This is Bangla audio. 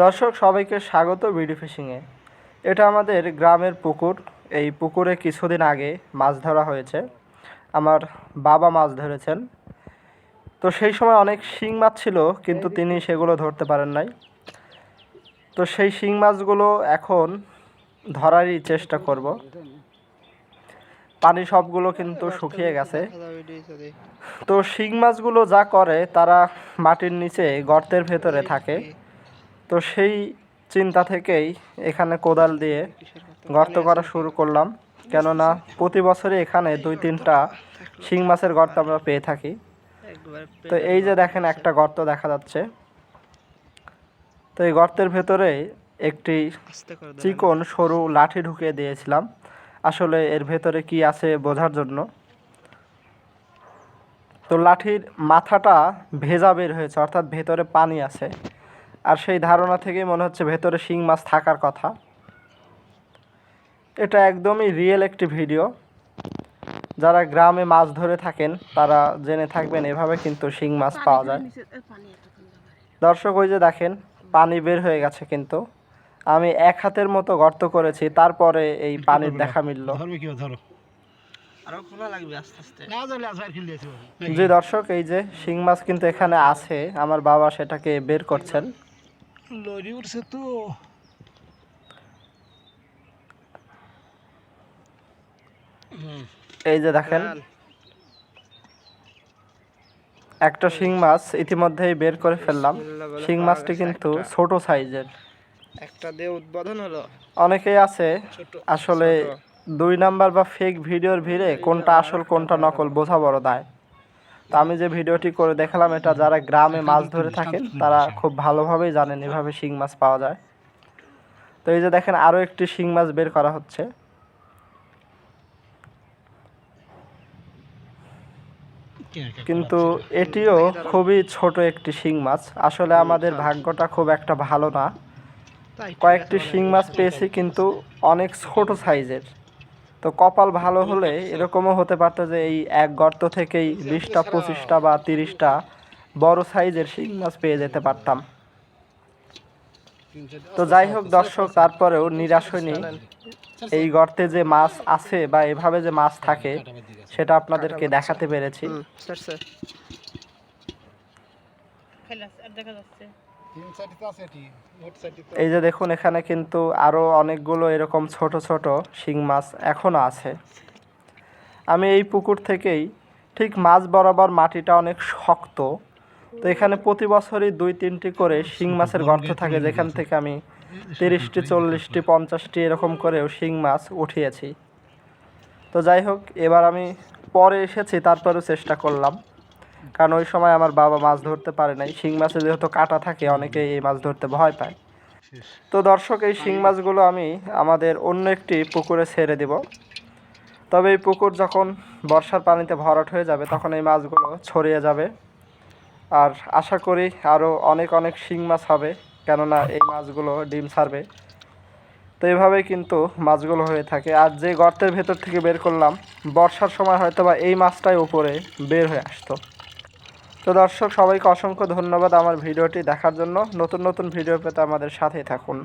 দর্শক, সবাইকে স্বাগত বিডি ফিশিংয়ে। এটা আমাদের গ্রামের পুকুর। এই পুকুরে কিছুদিন আগে মাছ ধরা হয়েছে। আমার বাবা মাছ ধরেছেন। তো সেই সময় অনেক শিং মাছ ছিল, কিন্তু তিনি সেগুলো ধরতে পারেন নাই। তো সেই শিং মাছগুলো এখন ধরারই চেষ্টা করব। পানি সবগুলো কিন্তু শুকিয়ে গেছে। তো শিং মাছগুলো যা করে, তারা মাটির নিচে গর্তের ভেতরে থাকে। তো সেই চিন্তা থেকেই এখানে কোদাল দিয়ে গর্ত করা শুরু করলাম। কেননা প্রতি বছরই এখানে দুই, তিনটা শিং মাছের গর্ত আমরা পেয়ে থাকি। তো এই যে দেখেন একটা গর্ত দেখা যাচ্ছে। তো এই গর্তের ভেতরে একটি চিকন সরু লাঠি ঢুকিয়ে দিয়েছিলাম। আসলে এর ভেতরে কি আছে বোঝার জন্য। তো লাঠির মাথাটা ভেজা বের হয়েছে, অর্থাৎ ভেতরে পানি আছে। আর সেই ধারণা থেকেই মনে হচ্ছে ভেতরে শিং মাছ থাকার কথা। এটা একদমই রিয়েল একটি ভিডিও যারা গ্রামে মাছ ধরে থাকেন তারা জেনে থাকবেন এভাবে কিন্তু শিং মাছ পাওয়া যায়। দর্শক ওই যে দেখেন পানি বের হয়ে গেছে কিন্তু। আমি এক হাতের মতো গর্ত করেছি তারপরে এই পানির দেখা মিলল। জি দর্শক এই যে শিং মাছ কিন্তু এখানে আছে আমার বাবা সেটাকে বের করছেন। লরি উঠছে তো এই যে দেখেন একটা শিং মাছ ইতিমধ্যেই বের করে ফেললাম। শিং মাছটি কিন্তু ছোট সাইজের। একটা দিয়ে উদ্বোধন হলো। অনেকেই আছে আসলে দুই নাম্বার বা ফেক ভিডিওর ভিড়ে কোনটা আসল কোনটা নকল বোঝা বড় দায়। তো আমি যে ভিডিওটি করে দেখালাম, এটা যারা গ্রামে মাছ ধরে থাকেন, তারা খুব ভালোভাবেই জানেন এভাবে শিং মাছ পাওয়া যায়। তো এই যে দেখেন, আরও একটি শিং মাছ বের করা হচ্ছে। কিন্তু এটিও খুবই ছোট একটি শিং মাছ। আসলে আমাদের ভাগ্যটা খুব একটা ভালো না। কয়েকটি শিং মাছ পেয়েছি, কিন্তু অনেক ছোট সাইজের। তো কপাল ভালো হলে এরকমও হতে পারতো যে এই এক গর্ত থেকেই বিশটা পঁচিশটা বা তিরিশটা বড় সাইজের শিং মাছ পেয়ে যেতে পারতাম। তো যাই হোক দর্শক তারপরেও নিরাশ হয়নি। এই গর্তে যে মাছ আছে বা এভাবে যে মাছ থাকে সেটা আপনাদেরকে দেখাতে পেরেছি। হুম স্যার এই যে দেখুন, এখানে কিন্তু আরও অনেকগুলো এরকম ছোট ছোট শিং মাছ এখনও আছে। আমি এই পুকুর থেকেই ঠিক মাছ বরাবর মাটিটা অনেক শক্ত। তো এখানে প্রতি বছরই দুই তিনটি করে শিং মাছের গর্ত থাকে, যেখান থেকে আমি তিরিশটি, চল্লিশটি, পঞ্চাশটি এরকম করেও শিং মাছ উঠিয়েছি। তো যাই হোক, এবার আমি পরে এসেছি, তারপরেও চেষ্টা করলাম। কারণ ওই সময় আমার বাবা মাছ ধরতে পারে নাই। শিং মাছে যেহেতু কাটা থাকে, অনেকেই এই মাছ ধরতে ভয় পায়। তো দর্শক, এই শিং মাছগুলো আমি আমাদের অন্য একটি পুকুরে ছেড়ে দেব। তবে এই পুকুর যখন বর্ষার পানিতে ভরাট হয়ে যাবে, তখন এই মাছগুলো ছড়িয়ে যাবে। আর আশা করি আরও অনেক অনেক শিং মাছ হবে, কেননা এই মাছগুলো ডিম ছাড়বে। তো এভাবেই কিন্তু মাছগুলো হয়ে থাকে। আর যে গর্তের ভেতর থেকে বের করলাম, বর্ষার সময় হয়তো বা এই মাছটাই উপরে বের হয়ে আসতো। তো দর্শক, সবাইকে অসংখ্য ধন্যবাদ আমার ভিডিওটি দেখার জন্য। নতুন নতুন ভিডিও পেতে আমাদের সাথেই থাকুন।